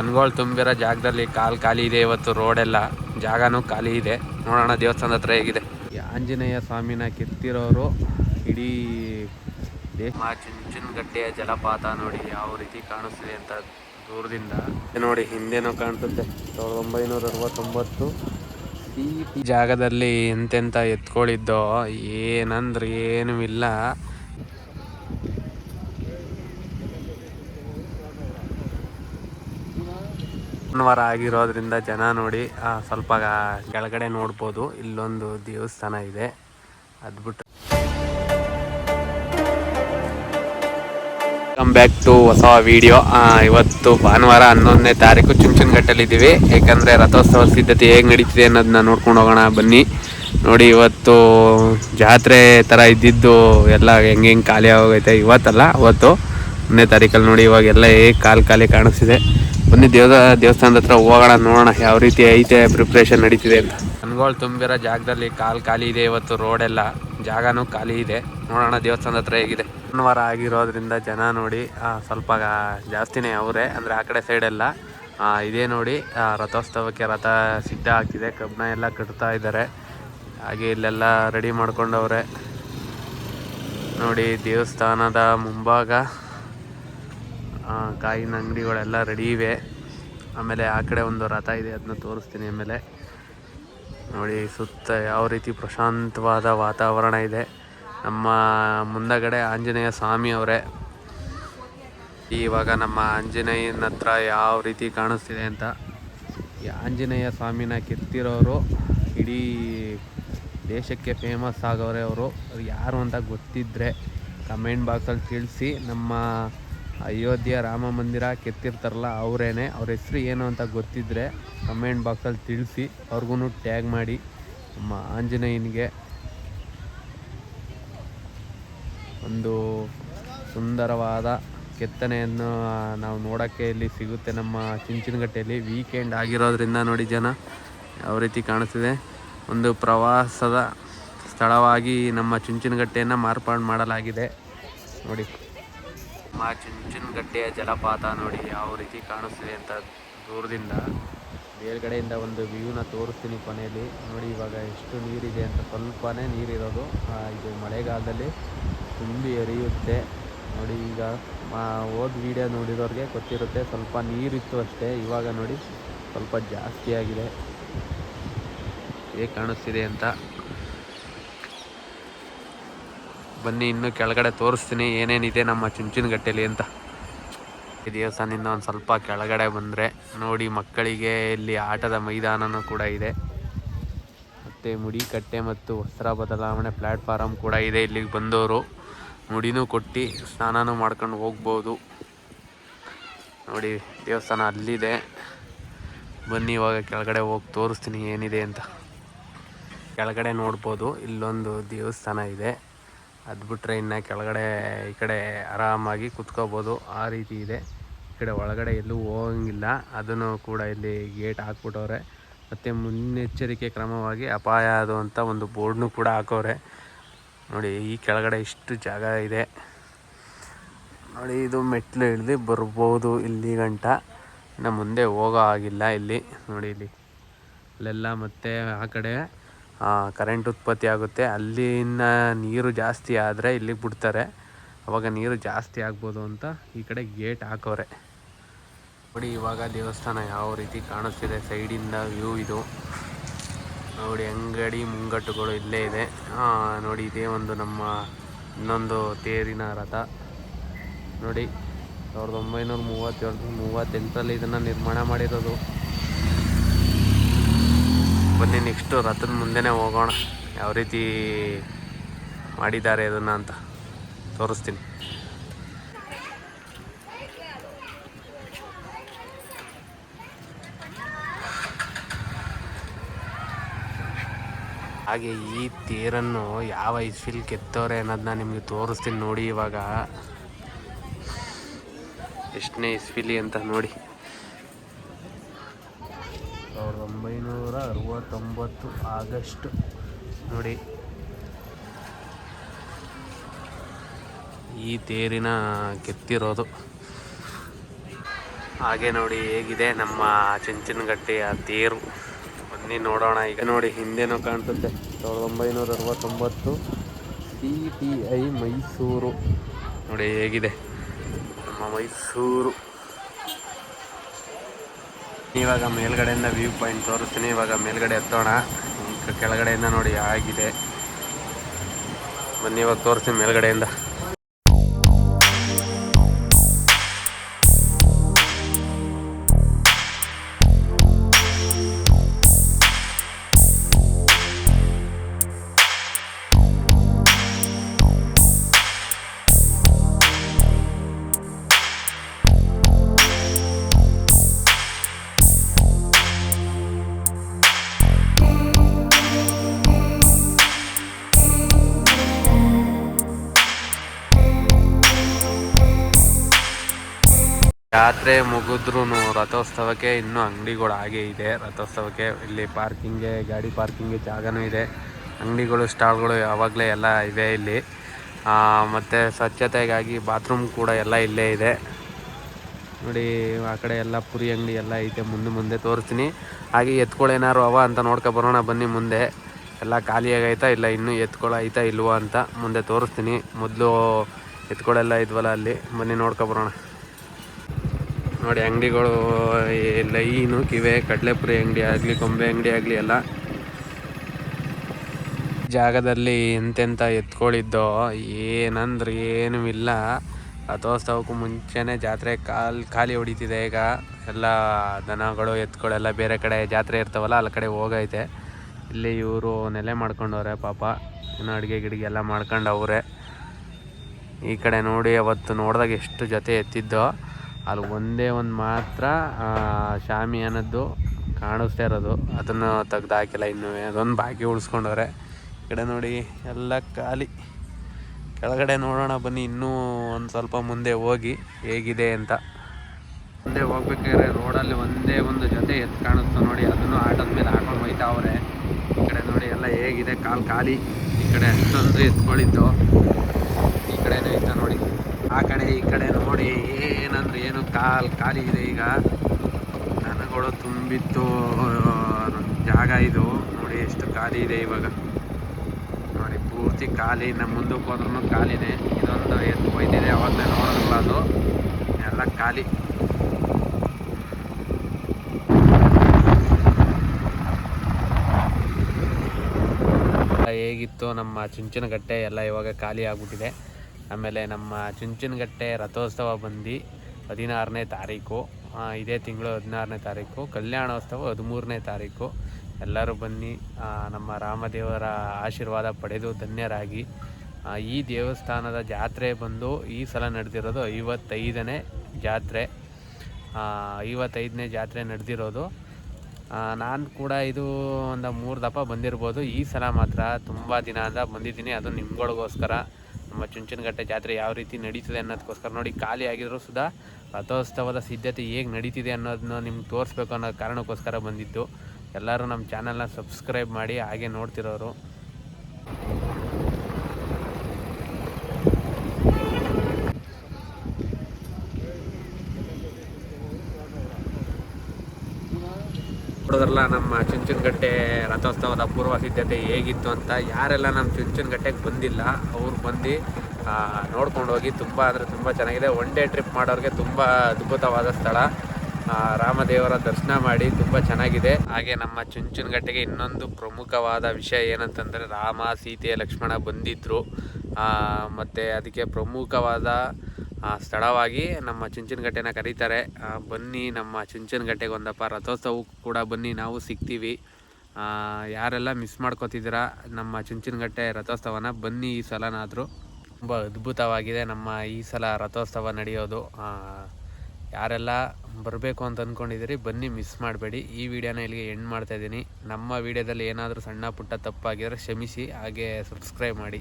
ಜನಗಳು ತುಂಬಿರೋ ಜಾಗದಲ್ಲಿ ಕಾಲು ಖಾಲಿ ಇದೆ, ಇವತ್ತು ರೋಡ್ ಎಲ್ಲ ಜಾಗನೂ ಖಾಲಿ ಇದೆ. ನೋಡೋಣ ದೇವಸ್ಥಾನದ ಹತ್ರ ಹೇಗಿದೆ. ಆಂಜನೇಯ ಸ್ವಾಮಿನ ಕೆತ್ತಿರೋರು ಇಡೀ ಚುಂಚನಗಟ್ಟೆಯ ಜಲಪಾತ ನೋಡಿ ಯಾವ ರೀತಿ ಕಾಣಿಸ್ತಿದೆ ಅಂತ ದೂರದಿಂದ. ನೋಡಿ, ಹಿಂದೆನೂ ಕಾಣಿಸುತ್ತೆ ಸಾವಿರದ ಒಂಬೈನೂರ ಅರವತ್ತೊಂಬತ್ತು ಈ ಜಾಗದಲ್ಲಿ ಎಂತೆಂಥ ಎತ್ಕೊಳ್ಳಿದ್ದೋ ಏನಂದ್ರೆ ಏನೂ ಇಲ್ಲ. ಭಾನುವಾರ ಆಗಿರೋದ್ರಿಂದ ಜನ ನೋಡಿ ಸ್ವಲ್ಪ ಕೆಳಗಡೆ ನೋಡ್ಬೋದು. ಇಲ್ಲೊಂದು ದೇವಸ್ಥಾನ ಇದೆ. ಅದ್ಬಿಟ್ಟು ಕಮ್ ಬ್ಯಾಕ್ ಟು ಹೊಸ ವಿಡಿಯೋ ಇವತ್ತು ಭಾನುವಾರ ಹನ್ನೊಂದನೇ ತಾರೀಕು ಚುಂಚನಘಟ್ಟಲ್ಲಿ ಇದ್ದೀವಿ ಯಾಕಂದರೆ ರಥೋತ್ಸವ ಸಿದ್ಧತೆ ಹೇಗೆ ನಡೀತಿದೆ ಅನ್ನೋದನ್ನ ನೋಡ್ಕೊಂಡು ಹೋಗೋಣ ಬನ್ನಿ. ನೋಡಿ, ಇವತ್ತು ಜಾತ್ರೆ ಥರ ಇದ್ದಿದ್ದು ಎಲ್ಲ ಹೆಂಗೆ ಹೆಂಗೆ ಖಾಲಿ ಆಗೋಗೈತೆ ಇವತ್ತಲ್ಲ. ಅವತ್ತು ಒಂದನೇ ತಾರೀಕಲ್ಲಿ ನೋಡಿ, ಇವಾಗೆಲ್ಲ ಹೇಗೆ ಕಾಲು ಖಾಲಿ ಕಾಣಿಸ್ತಿದೆ. ಬನ್ನಿ, ದೇವದ ದೇವಸ್ಥಾನದ ಹತ್ರ ಹೋಗೋಣ, ನೋಡೋಣ, ಯಾವ ರೀತಿ ಐತೆ ಪ್ರಿಪ್ರೇಷನ್ ನಡೀತಿದೆ ಅಂತ. ಹಣ್ಗಳು ತುಂಬಿರೋ ಜಾಗದಲ್ಲಿ ಕಾಲು ಖಾಲಿ ಇದೆ, ಇವತ್ತು ರೋಡ್ ಎಲ್ಲ ಜಾಗನೂ ಖಾಲಿ ಇದೆ. ನೋಡೋಣ ದೇವಸ್ಥಾನದ ಹತ್ರ ಹೇಗಿದೆ. ಭಾನುವಾರ ಆಗಿರೋದ್ರಿಂದ ಜನ ನೋಡಿ ಸ್ವಲ್ಪ ಜಾಸ್ತಿನೇ ಅವರೇ, ಅಂದರೆ ಆ ಕಡೆ ಸೈಡೆಲ್ಲ ಇದೇ ನೋಡಿ ರಥೋತ್ಸವಕ್ಕೆ ರಥ ಸಿದ್ಧ ಆಗ್ತಿದೆ, ಕಬ್ಬಣ ಎಲ್ಲ ಕಟ್ತಾ ಇದ್ದಾರೆ. ಹಾಗೆ ಇಲ್ಲೆಲ್ಲ ರೆಡಿ ಮಾಡ್ಕೊಂಡವ್ರೆ. ನೋಡಿ, ದೇವಸ್ಥಾನದ ಮುಂಭಾಗ ಕಾಯಿನ ಅಂಗಡಿಗಳೆಲ್ಲ ರೆಡಿ ಇವೆ. ಆಮೇಲೆ ಆ ಕಡೆ ಒಂದು ರಥ ಇದೆ ಅದನ್ನ ತೋರಿಸ್ತೀನಿ ಆಮೇಲೆ. ನೋಡಿ, ಸುತ್ತ ಯಾವ ರೀತಿ ಪ್ರಶಾಂತವಾದ ವಾತಾವರಣ ಇದೆ. ನಮ್ಮ ಮುಂದಗಡೆ ಆಂಜನೇಯ ಸ್ವಾಮಿ ಅವರೇ. ಇವಾಗ ನಮ್ಮ ಆಂಜನೇಯನ ಹತ್ರ ಯಾವ ರೀತಿ ಕಾಣಿಸ್ತಿದೆ ಅಂತ. ಈ ಆಂಜನೇಯ ಸ್ವಾಮಿನ ಕೆತ್ತಿರೋರು ಇಡೀ ದೇಶಕ್ಕೆ ಫೇಮಸ್ ಆಗೋರೆ ಅವರು. ಯಾರು ಅಂತ ಗೊತ್ತಿದ್ದರೆ ಕಮೆಂಟ್ ಬಾಕ್ಸಲ್ಲಿ ತಿಳಿಸಿ. ನಮ್ಮ ಅಯೋಧ್ಯೆ ರಾಮ ಮಂದಿರ ಕೆತ್ತಿರ್ತಾರಲ್ಲ, ಅವರೇನೆ. ಅವ್ರ ಹೆಸರು ಏನು ಅಂತ ಗೊತ್ತಿದ್ದರೆ ಕಮೆಂಟ್ ಬಾಕ್ಸಲ್ಲಿ ತಿಳಿಸಿ. ಅವ್ರಿಗೂ ಟ್ಯಾಗ್ ಮಾಡಿ ನಮ್ಮ ಆಂಜನೇಯನಿಗೆ. ಒಂದು ಸುಂದರವಾದ ಕೆತ್ತನೆಯನ್ನು ನಾವು ನೋಡೋಕ್ಕೆ ಇಲ್ಲಿ ಸಿಗುತ್ತೆ ನಮ್ಮ ಚಿಂಚಿನಗಟ್ಟೆಯಲ್ಲಿ. ವೀಕೆಂಡ್ ಆಗಿರೋದ್ರಿಂದ ನೋಡಿ ಜನ, ಯಾವ ರೀತಿ ಕಾಣಿಸ್ತಿದೆ. ಒಂದು ಪ್ರವಾಸದ ಸ್ಥಳವಾಗಿ ನಮ್ಮ ಚುಂಚಿನಗಟ್ಟೆಯನ್ನು ಮಾರ್ಪಾಡು ಮಾಡಲಾಗಿದೆ. ನೋಡಿ. ನಮ್ಮ ಚುಂಚನಗಟ್ಟೆಯ ಜಲಪಾತ ನೋಡಿ ಯಾವ ರೀತಿ ಕಾಣಿಸ್ತಿದೆ ಅಂತ ದೂರದಿಂದ. ಮೇಲ್ಗಡೆಯಿಂದ ಒಂದು ವ್ಯೂನ ತೋರಿಸ್ತೀನಿ ಕೊನೆಯಲ್ಲಿ. ನೋಡಿ ಇವಾಗ ಎಷ್ಟು ನೀರಿದೆ ಅಂತ ಸ್ವಲ್ಪನೇ ನೀರಿರೋದು. ಇದು ಮಳೆಗಾಲದಲ್ಲಿ ತುಂಬಿ ಎರಿಯುತ್ತೆ. ನೋಡಿ ಈಗ ಹೋದ ವಿಡಿಯೋ ನೋಡಿರೋರಿಗೆ ಗೊತ್ತಿರುತ್ತೆ ಸ್ವಲ್ಪ ನೀರಿತ್ತು ಅಷ್ಟೇ. ಇವಾಗ ನೋಡಿ ಸ್ವಲ್ಪ ಜಾಸ್ತಿ ಆಗಿದೆ ಹೇಗೆ ಕಾಣಿಸ್ತಿದೆ ಅಂತ. ಬನ್ನಿ, ಇನ್ನು ಕೆಳಗಡೆ ತೋರಿಸ್ತೀನಿ, ಏನೇನಿದೆ ನಮ್ಮ ಚುಂಚನಗಟ್ಟೆಲಿ ಅಂತ. ಈ ದೇವಸ್ಥಾನದಿಂದ ಒಂದು ಸ್ವಲ್ಪ ಕೆಳಗಡೆ ಬಂದರೆ ನೋಡಿ ಮಕ್ಕಳಿಗೆ ಇಲ್ಲಿ ಆಟದ ಮೈದಾನನೂ ಕೂಡ ಇದೆ. ಮತ್ತು ಮುಡಿ ಕಟ್ಟೆ ಮತ್ತು ವಸ್ತ್ರ ಬದಲಾವಣೆ ಪ್ಲ್ಯಾಟ್ಫಾರಮ್ ಕೂಡ ಇದೆ ಇಲ್ಲಿಗೆ ಬಂದವರು ಮುಡಿನೂ ಕೊಟ್ಟು ಸ್ನಾನನೂ ಮಾಡ್ಕೊಂಡು ಹೋಗ್ಬೋದು. ನೋಡಿ, ದೇವಸ್ಥಾನ ಅಲ್ಲಿದೆ. ಬನ್ನಿ, ಇವಾಗ ಕೆಳಗಡೆ ಹೋಗಿ ತೋರಿಸ್ತೀನಿ ಏನಿದೆ ಅಂತ. ಕೆಳಗಡೆ ನೋಡ್ಬೋದು, ಇಲ್ಲೊಂದು ದೇವಸ್ಥಾನ ಇದೆ. ಅದು ಬಿಟ್ಟರೆ ಇನ್ನು ಕೆಳಗಡೆ ಈ ಕಡೆ ಆರಾಮಾಗಿ ಕುತ್ಕೋಬೋದು. ಆ ರೀತಿ ಇದೆ. ಈ ಕಡೆ ಒಳಗಡೆ ಎಲ್ಲೂ ಹೋಗಂಗಿಲ್ಲ. ಅದನ್ನು ಕೂಡ ಇಲ್ಲಿ ಗೇಟ್ ಹಾಕ್ಬಿಟ್ಟವ್ರೆ. ಮತ್ತು ಮುನ್ನೆಚ್ಚರಿಕೆ ಕ್ರಮವಾಗಿ ಅಪಾಯ ಅದು ಅಂತ ಒಂದು ಬೋರ್ಡ್ನು ಕೂಡ ಹಾಕವ್ರೆ. ನೋಡಿ, ಈ ಕೆಳಗಡೆ ಇಷ್ಟು ಜಾಗ ಇದೆ. ನೋಡಿ, ಇದು ಮೆಟ್ಲು ಇಳಿದು ಬರ್ಬೋದು ಇಲ್ಲಿ ಗಂಟ. ಇನ್ನು ಮುಂದೆ ಹೋಗೋ ಆಗಿಲ್ಲ ಇಲ್ಲಿ. ನೋಡಿ, ಇಲ್ಲಿ ಅಲ್ಲೆಲ್ಲ ಮತ್ತೆ ಆ ಕಡೆ ಕರೆಂಟ್ ಉತ್ಪತ್ತಿ ಆಗುತ್ತೆ. ಅಲ್ಲಿನ ನೀರು ಜಾಸ್ತಿ ಆದರೆ ಇಲ್ಲಿಗೆ ಬಿಡ್ತಾರೆ. ಅವಾಗ ನೀರು ಜಾಸ್ತಿ ಆಗ್ಬೋದು ಅಂತ ಈ ಕಡೆ ಗೇಟ್ ಹಾಕವ್ರೆ. ನೋಡಿ, ಇವಾಗ ದೇವಸ್ಥಾನ ಯಾವ ರೀತಿ ಕಾಣಿಸ್ತಿದೆ. ಸೈಡಿಂದ ವ್ಯೂ ಇದು. ನೋಡಿ, ಅಂಗಡಿ ಮುಂಗಟ್ಟುಗಳು ಇಲ್ಲೇ ಇದೆ. ನೋಡಿ, ಇದೇ ಒಂದು ನಮ್ಮ ಇನ್ನೊಂದು ತೇರಿನ ರಥ. ನೋಡಿ, ಸಾವಿರದ ಒಂಬೈನೂರ ಮೂವತ್ತೇಳು, ಮೂವತ್ತೆಂಟರಲ್ಲಿ ಇದನ್ನು ನಿರ್ಮಾಣ ಮಾಡಿರೋದು. ಬನ್ನಿ ನೆಕ್ಸ್ಟು ರಥದ ಮುಂದೆನೇ ಹೋಗೋಣ. ಯಾವ ರೀತಿ ಮಾಡಿದ್ದಾರೆ ಇದನ್ನು ಅಂತ ತೋರಿಸ್ತೀನಿ. ಹಾಗೆ ಈ ತೇರನ್ನು ಯಾವ ಇಸ್ಫಿಲ್ ಕೆತ್ತವ್ರೆ ಅನ್ನೋದನ್ನ ನಿಮಗೆ ತೋರಿಸ್ತೀನಿ ನೋಡಿ ಇವಾಗ. ಎಷ್ಟನೇ ಇಸ್ಫಿಲಿ ಅಂತ ನೋಡಿ. ಅರವತ್ತೊಂಬತ್ತು ಆಗಸ್ಟ್ ನೋಡಿ. ಈ ತೇರಿನ ಕೆತ್ತಿರೋದು. ಹಾಗೆ ನೋಡಿ ಹೇಗಿದೆ ನಮ್ಮ ಚಂಚನಗಟ್ಟೆಯ ತೇರು. ಬನ್ನಿ ನೋಡೋಣ ಈಗ ನೋಡಿ ಹಿಂದೆನೂ ಕಾಣ್ತದೆ ಸಾವಿರದ ಒಂಬೈನೂರ ಅರವತ್ತೊಂಬತ್ತು ಸಿ ಟಿ ಐ ಮೈಸೂರು. ನೋಡಿ ಹೇಗಿದೆ. ನಮ್ಮ ಮೈಸೂರು. ಇವಾಗ ಮೇಲ್ಗಡೆಯಿಂದ ವ್ಯೂ ಪಾಯಿಂಟ್ ತೋರಿಸ್ತೀನಿ. ಇವಾಗ ಮೇಲ್ಗಡೆ ಎತ್ತೋಣ. ಕೆಳಗಡೆಯಿಂದ ನೋಡಿ ಆಗಿದೆ. ಬನ್ನಿ, ಇವಾಗ ತೋರಿಸ್ತೀನಿ ಮೇಲ್ಗಡೆಯಿಂದ. ಜಾತ್ರೆ ಮುಗಿದ್ರೂ ರಥೋತ್ಸವಕ್ಕೆ ಇನ್ನೂ ಅಂಗಡಿಗಳು ಹಾಗೆ ಇದೆ. ರಥೋತ್ಸವಕ್ಕೆ ಇಲ್ಲಿ ಪಾರ್ಕಿಂಗ್ಗೆ ಗಾಡಿ ಪಾರ್ಕಿಂಗ್ಗೆ ಜಾಗನೂ ಇದೆ. ಅಂಗಡಿಗಳು ಸ್ಟಾಲ್ಗಳು ಯಾವಾಗಲೇ ಎಲ್ಲ ಇದೆ ಇಲ್ಲಿ. ಮತ್ತು ಸ್ವಚ್ಛತೆಗಾಗಿ ಬಾತ್ರೂಮ್ ಕೂಡ ಎಲ್ಲ ಇಲ್ಲೇ ಇದೆ. ನೋಡಿ, ಆ ಕಡೆ ಎಲ್ಲ ಪುರಿ ಅಂಗಡಿ ಎಲ್ಲ ಐತೆ. ಮುಂದೆ ಮುಂದೆ ತೋರಿಸ್ತೀನಿ. ಹಾಗೆ ಎತ್ಕೊಳ್ಳೋ ಏನಾರು ಅವ ಅಂತ ನೋಡ್ಕೊ ಬರೋಣ. ಬನ್ನಿ ಮುಂದೆ. ಎಲ್ಲ ಖಾಲಿಯಾಗೈತಾ ಇಲ್ಲ, ಇನ್ನೂ ಎತ್ಕೊಳ್ಳೋ ಐತಾ ಇಲ್ವಾ ಅಂತ ಮುಂದೆ ತೋರಿಸ್ತೀನಿ. ಮೊದಲು ಎತ್ಕೊಳ್ಳೆಲ್ಲ ಇದ್ವಲ್ಲ ಅಲ್ಲಿ. ಬನ್ನಿ ನೋಡ್ಕೊ ಬರೋಣ. ನೋಡಿ ಅಂಗಡಿಗಳು ಲೈನು, ಕಿವೆ, ಕಡಲೆಪುರಿ ಅಂಗಡಿ ಆಗಲಿ ಕೊಂಬೆ ಅಂಗಡಿ ಆಗಲಿ ಎಲ್ಲ. ಜಾಗದಲ್ಲಿ ಎಂತೆಂಥ ಎತ್ಕೊಳ್ಳಿದ್ದೋ ಏನಂದ್ರೆ ಏನೂ ಇಲ್ಲ. ರಥೋತ್ಸವಕ್ಕೂ ಮುಂಚೆನೇ ಜಾತ್ರೆ ಕಾಲು, ಖಾಲಿ ಹೊಡಿತಿದೆ ಈಗ. ಎಲ್ಲ ದನಗಳು ಎತ್ಗಳೆಲ್ಲ ಬೇರೆ ಕಡೆ ಜಾತ್ರೆ ಇರ್ತಾವಲ್ಲ, ಅಲ್ಲಿ ಕಡೆ ಹೋಗೈತೆ. ಇಲ್ಲಿ ಇವರು ನೆಲೆ ಮಾಡ್ಕೊಂಡವ್ರೆ ಪಾಪ. ಇನ್ನು ಅಡುಗೆ ಗಿಡಿಗೆ ಎಲ್ಲ ಮಾಡ್ಕೊಂಡು ಅವರೇ ಈ ಕಡೆ ನೋಡಿ ಅವತ್ತು ನೋಡಿದಾಗ ಎಷ್ಟು ಜೊತೆ ಎತ್ತಿದ್ದೋ. ಅಲ್ಲಿ ಒಂದೇ ಒಂದು ಮಾತ್ರ ಶಾಮಿ ಅನ್ನೋದು ಕಾಣಿಸ್ತಾ ಇರೋದು. ಅದನ್ನು ತೆಗ್ದು ಹಾಕಿಲ್ಲ ಇನ್ನೂ. ಅದೊಂದು ಬಾಕಿ ಉಳಿಸ್ಕೊಂಡವ್ರೆ. ಈ ಕಡೆ ನೋಡಿ, ಎಲ್ಲ ಖಾಲಿ. ಕೆಳಗಡೆ ನೋಡೋಣ ಬನ್ನಿ, ಇನ್ನೂ ಒಂದು ಸ್ವಲ್ಪ ಮುಂದೆ ಹೋಗಿ ಹೇಗಿದೆ ಅಂತ. ಮುಂದೆ ಹೋಗ್ಬೇಕಾದ್ರೆ ರೋಡಲ್ಲಿ ಒಂದೇ ಒಂದು ಜೊತೆ ಎತ್ತು ಕಾಣಿಸ್ತು ನೋಡಿ. ಅದನ್ನು ಆಟದ ಮೇಲೆ ಹಾಕೊಂಡು ಹೋಯ್ತಾವ್ರೆ. ಈ ಕಡೆ ನೋಡಿ, ಎಲ್ಲ ಹೇಗಿದೆ. ಕಾಲು ಖಾಲಿ. ಈ ಕಡೆ ಅಷ್ಟೊಂದು ಎತ್ಕೊಳ್ಳಿತ್ತು ಈ ಕಡೆನೇ ಇತ್ತು ನೋಡಿ. ಆ ಕಡೆ, ಈ ಕಡೆ ನೋಡಿ, ಏನಂದ್ರೆ ಏನು ಕಾಲ್, ಖಾಲಿ ಇದೆ ಈಗ. ದನಗಳು ತುಂಬಿತ್ತು. ಜಾಗ ಇದು. ನೋಡಿ ಎಷ್ಟು ಖಾಲಿ ಇದೆ ಇವಾಗ. ನೋಡಿ, ಪೂರ್ತಿ ಖಾಲಿ. ನಮ್ಮ ಮುಂದಕ್ಕೆ ಹೋದ್ರೂ ಖಾಲಿನೇ. ಇದೊಂದು ಎತ್ತು ಹೋಯ್ತಿದೆ. ಅವತ್ತೇ ನೋಡಿದ್ರಲ್ಲ ಅದು. ಎಲ್ಲ ಖಾಲಿ. ಹೇಗಿತ್ತು ನಮ್ಮ ಚುಂಚನಗಟ್ಟೆ ಎಲ್ಲ ಇವಾಗ ಖಾಲಿ ಆಗ್ಬಿಟ್ಟಿದೆ. ಆಮೇಲೆ ನಮ್ಮ ಚುಂಚನಗಟ್ಟೆ ರಥೋತ್ಸವ ಬಂದು ಹದಿನಾರನೇ ತಾರೀಕು ಇದೇ ತಿಂಗಳು ಹದಿನಾರನೇ ತಾರೀಕು, ಕಲ್ಯಾಣೋತ್ಸವ ಹದಿಮೂರನೇ ತಾರೀಕು. ಎಲ್ಲರೂ ಬನ್ನಿ ನಮ್ಮ ರಾಮದೇವರ ಆಶೀರ್ವಾದ ಪಡೆದು ಧನ್ಯರಾಗಿ. ಈ ದೇವಸ್ಥಾನದ ಜಾತ್ರೆ ಬಂದು ಈ ಸಲ ನಡೆದಿರೋದು ಐವತ್ತೈದನೇ ಜಾತ್ರೆ. ಐವತ್ತೈದನೇ ಜಾತ್ರೆ ನಡೆದಿರೋದು. ನಾನು ಕೂಡ ಇದು ಒಂದು ಮೂರು ದಪ್ಪ ಬಂದಿರ್ಬೋದು. ಈ ಸಲ ಮಾತ್ರ ತುಂಬ ದಿನ ಅಂತ ಬಂದಿದ್ದೀನಿ. ಅದು ನಿಮ್ಗಳಿಗೋಸ್ಕರ. ನಮ್ಮ ಚುಂಚನಗಟ್ಟೆ ಜಾತ್ರೆ ಯಾವ ರೀತಿ ನಡೀತಿದೆ ಅನ್ನೋದಕ್ಕೋಸ್ಕರ ನೋಡಿ ಖಾಲಿ ಆಗಿದ್ರು ಸುದಾ ರಥೋತ್ಸವದ ಸಿದ್ಧತೆ ಹೇಗೆ ನಡೀತಿದೆ ಅನ್ನೋದನ್ನ ನಿಮ್ಗೆ ತೋರಿಸ್ಬೇಕು ಅನ್ನೋ ಕಾರಣಕ್ಕೋಸ್ಕರ ಬಂದಿದ್ದು. ಎಲ್ಲರೂ ನಮ್ಮ ಚಾನಲ್ನ ಸಬ್ಸ್ಕ್ರೈಬ್ ಮಾಡಿ ಹಾಗೆ ನೋಡ್ತಿರೋರು. ನೋಡಿದ್ರಲ್ಲ ನಮ್ಮ ಚುಂಚನಗಟ್ಟೆ ರಥೋತ್ಸವದ ಪೂರ್ವ ಸಿದ್ಧತೆ ಹೇಗಿತ್ತು ಅಂತ ಯಾರೆಲ್ಲ ನಮ್ಮ ಚುಂಚನಗಟ್ಟೆಗೆ ಬಂದಿಲ್ಲ, ಅವ್ರು ಬಂದು ನೋಡ್ಕೊಂಡು ಹೋಗಿ ತುಂಬ ಅಂದರೆ ತುಂಬ ಚೆನ್ನಾಗಿದೆ. ಒನ್ ಡೇ ಟ್ರಿಪ್ ಮಾಡೋರಿಗೆ ತುಂಬ ಅದ್ಭುತವಾದ ಸ್ಥಳ. ರಾಮದೇವರ ದರ್ಶನ ಮಾಡಿ ತುಂಬ ಚೆನ್ನಾಗಿದೆ. ಹಾಗೆ ನಮ್ಮ ಚುಂಚನಗಟ್ಟೆಗೆ ಇನ್ನೊಂದು ಪ್ರಮುಖವಾದ ವಿಷಯ ಏನಂತಂದರೆ ರಾಮ, ಸೀತೆ, ಲಕ್ಷ್ಮಣ ಬಂದಿದ್ದರು ಮತ್ತು ಅದಕ್ಕೆ ಪ್ರಮುಖವಾದ ಸ್ಥಳವಾಗಿ ನಮ್ಮ ಚುಂಚನಗಟ್ಟೆನ ಕರೀತಾರೆ. ಬನ್ನಿ, ನಮ್ಮ ಚುಂಚನಗಟ್ಟೆಗೆ ಒಂದಪ್ಪ ರಥೋತ್ಸವಕ್ಕೂ ಕೂಡ ಬನ್ನಿ, ನಾವು ಸಿಗ್ತೀವಿ. ಯಾರೆಲ್ಲ ಮಿಸ್ ಮಾಡ್ಕೋತಿದ್ದೀರಾ, ನಮ್ಮ ಚುಂಚನಗಟ್ಟೆ ರಥೋತ್ಸವನ ಬನ್ನಿ ಈ ಸಲನಾದರೂ. ತುಂಬ ಅದ್ಭುತವಾಗಿದೆ ನಮ್ಮ ಈ ಸಲ ರಥೋತ್ಸವ ನಡೆಯೋದು. ಯಾರೆಲ್ಲ ಬರಬೇಕು ಅಂತ ಅಂದ್ಕೊಂಡಿದ್ದೀರಿ ಬನ್ನಿ ಮಿಸ್ ಮಾಡಬೇಡಿ. ಈ ವಿಡಿಯೋನ ಇಲ್ಲಿಗೆ ಎಂಡ್ ಮಾಡ್ತಾಯಿದ್ದೀನಿ ನಮ್ಮ ವಿಡಿಯೋದಲ್ಲಿ ಏನಾದರೂ ಸಣ್ಣ ಪುಟ್ಟ ತಪ್ಪಾಗಿದ್ರೆ ಕ್ಷಮಿಸಿ, ಹಾಗೆ ಸಬ್ಸ್ಕ್ರೈಬ್ ಮಾಡಿ.